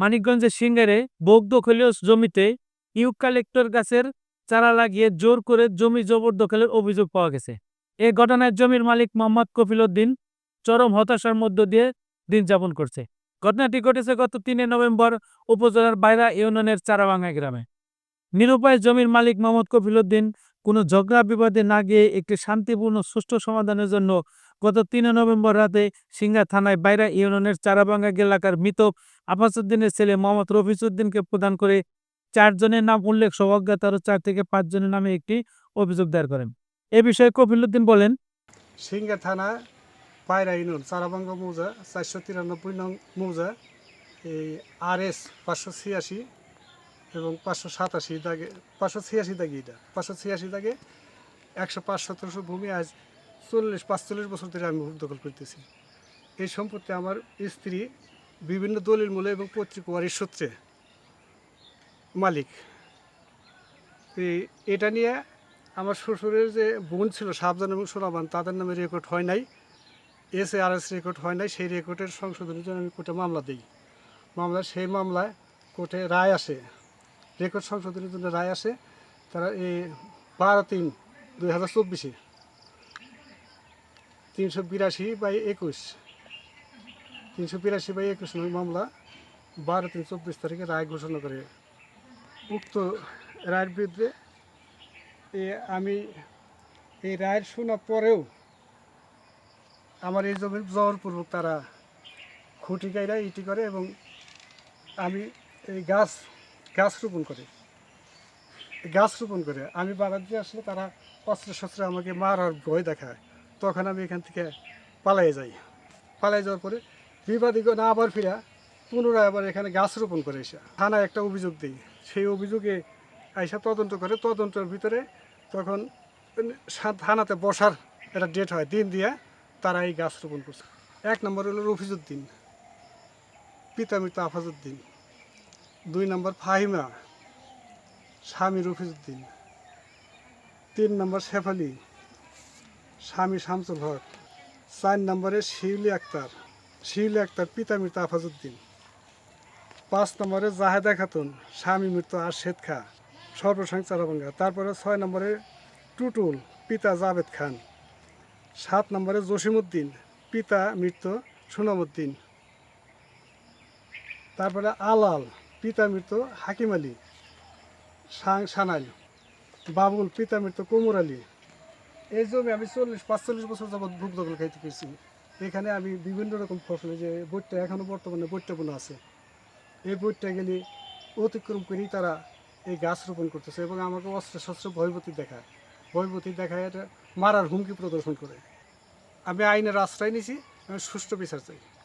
মানিকগঞ্জের সিঙ্গারে বোক দখলীয় জমিতে ইউকালেক্টর গাছের চারা লাগিয়ে জোর করে জমি জবরদখলের অভিযোগ পাওয়া গেছে। এ ঘটনায় জমির মালিক মোহাম্মদ কফিল উদ্দিন চরম হতাশার মধ্য দিয়ে দিন যাপন করছে। ঘটনাটি ঘটেছে গত তিনে নভেম্বর উপজেলার বাইরা ইউনিয়নের চারাভাঙ্গা গ্রামে। নিরুপায় জমির মালিক মোহাম্মদ কফিল উদ্দিন কোনো ঝগড়া বিবাদে না গিয়ে একটি শান্তিপূর্ণ সুষ্ঠু সমাধানের জন্য গত তিন নভেম্বর রাতে সিঙ্গা থানায় বাইরা ইউনিয়নের চারাভাঙ্গা এলাকার মৃত আফাসুদ্দিনের ছেলে মোহাম্মদ রফিসউদ্দিনকে প্রদান করে চারজনের নাম উল্লেখ সহ অজ্ঞাত আরও চার থেকে পাঁচজনের নামে একটি অভিযোগ দায়ের করেন। এ বিষয়ে কফিলুদ্দিন বলেন সিঙ্গা থানা পায়রা ইউনিয়ন, চারাবাঙ্গা মৌজা, চারশো তিরানব্বই নং মৌজা, এই আর এস পাঁচশো ছিয়াশি এবং পাঁচশো সাতাশি দাগে, পাঁচশো ছিয়াশি দাগে এটা। পাঁচশো ছিয়াশি দাগে একশো পাঁচ শতাংশ ভূমি আজ চল্লিশ, পাঁচচল্লিশ বছর ধরে আমি দখল করতেছি। এই সম্পত্তি আমার স্ত্রী বিভিন্ন দলিল মূলে এবং পত্রিকার সূত্রে মালিক। এটা নিয়ে আমার শ্বশুরের যে বোন ছিল, সাবধান এবং সোনাবান তাদের নামে রেকর্ড হয় নাই। S A R S record হয় নাই। সেই রেকর্ডের সংশোধনের জন্য আমি কোর্টে মামলা দিই। মামলা, সেই মামলায় কোর্টে রায় আসে। রেকর্ড সংশোধনের জন্য রায় আসে, তারা এই বারো তিন দুই হাজার চব্বিশে তিনশো বিরাশি বাই একুশ, তিনশো বিরাশি বাই একুশ নং মামলা বারো তিন চব্বিশ তারিখে রায় ঘোষণা করে। উক্ত রায়ের বিরুদ্ধে এ আমি এই রায়ের শোনার পরেও আমার এই জমির জবরপূর্বক তারা খুঁটি গাইরা ইটি করে এবং আমি এই গাছ গাছ রোপণ করে। গাছ রোপণ করে। আমি বাধা দিয়ে আসলে তারা অস্ত্র শস্ত্রে আমাকে মারার ভয় দেখায়। তখন আমি এখান থেকে পালাই যাই। পালাই যাওয়ার পরে বিবাদী না আবার ফিরা পুনরায় আবার এখানে গাছ রোপণ করে এসে। থানায় একটা অভিযোগ দিই। সেই অভিযোগে আইসা তদন্ত করে। তদন্তের ভিতরে তখন থানাতে বসার একটা ডেট হয়। দিন দিয়ে তারা এই গাছ রোপণ করছে। এক নম্বর হলো রফিজুদ্দিন পিতা মৃত আফাজউদ্দিন। দুই নম্বর ফাহিমা, স্বামী রফিজুদ্দিন তিন নম্বর শেফালি, স্বামী শামসুল হক। চার নম্বরে শিউলি আক্তার শিউলি আক্তার পিতা মৃত আফাজুদ্দিন পাঁচ নম্বরে জাহেদা খাতুন, স্বামী মৃত আরশেদ খা। সর্বসংখ্য চারাভাঙ্গা তারপরে ছয় নম্বরে টুটুল, পিতা জাভেদ খান। সাত নম্বরে জসিমউদ্দিন, পিতা মৃত সুনামউদ্দিন। তারপরে আলাল পিতা মৃত হাকিম আলী সানাইল বাবুল পিতা মৃত কোমর আলী। এই জমি আমি চল্লিশ পাঁচচল্লিশ বছর যাবৎ ভোগ দখল খাইতে পেরেছি এখানে আমি বিভিন্ন রকম ফসল যে বইটা এখনও বর্তমানে বইটা বোনা আছে, এই বইটা গেলে অতিক্রম করেই তারা এই গাছ রোপণ করতেছে এবং আমাকে অস্ত্র শস্ত্র ভয়ভূতি দেখায়। ভয়ভূতি দেখায় এটা মারার হুমকি প্রদর্শন করে। আমি আইনের আশ্রয় নিয়েছি, আমি সুষ্ঠু বিচার চাই।